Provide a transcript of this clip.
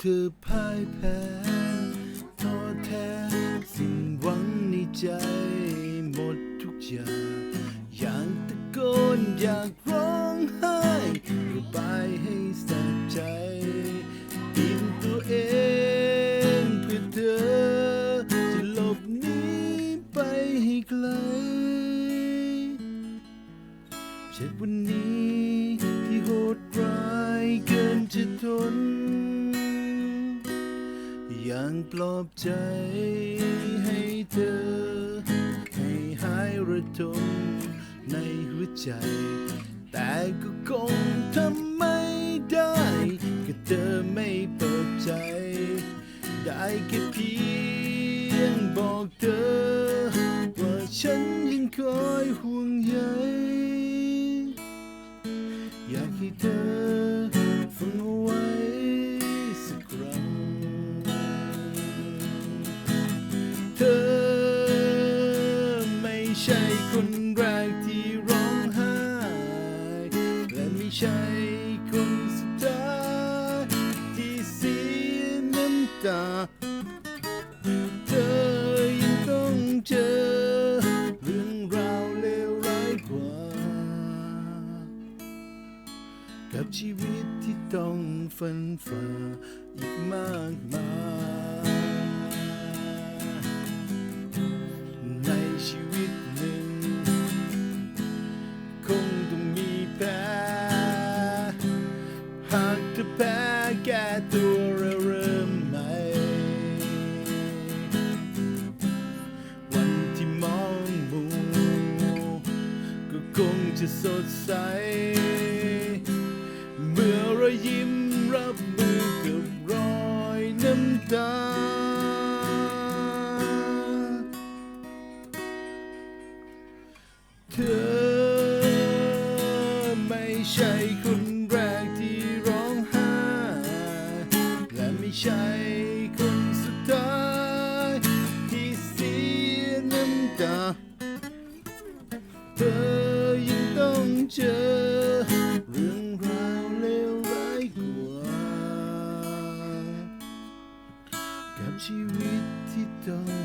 เธอพ่ายแพ้ท้อแท้สิ้นหวังในใจหมดทุกอย่างอยากตะโกนอยากร้องไห้ระบายให้สะใจกินตัวเองเพื่อเธอ จะหลบหนีไปให้ไกลเจ็บวันนี้ที่โหดร้ายเกินจะทน ยังปลอบใจให้เธอ ให้หายระทมในหัวใจ แต่ก็คงทำไม่ได้ ก็เธอไม่เปิดใจ ได้แค่เพียงบอกเธอ ว่าฉันยังคอยห่วงใยอยากให้เธอ ใช่คนสุดท้ายที่เสียน้ำตา เธอยังต้องเจอเรื่องราวเลวร้ายกว่า กับชีวิตที่ต้องฟันฝ่าอีกมากมาย หากเธอแพ้แก้ตัวแล้วเริ่มใหม่ วันที่มองมูก็คงจะสดใส เมื่อเรายิ้มรับมือกับรอยน้ำตา เธอไม่ใช่คน เธอยังต้องเจอเรื่องราวเลวร้ายกว่ากับชีวิตที่ต้อง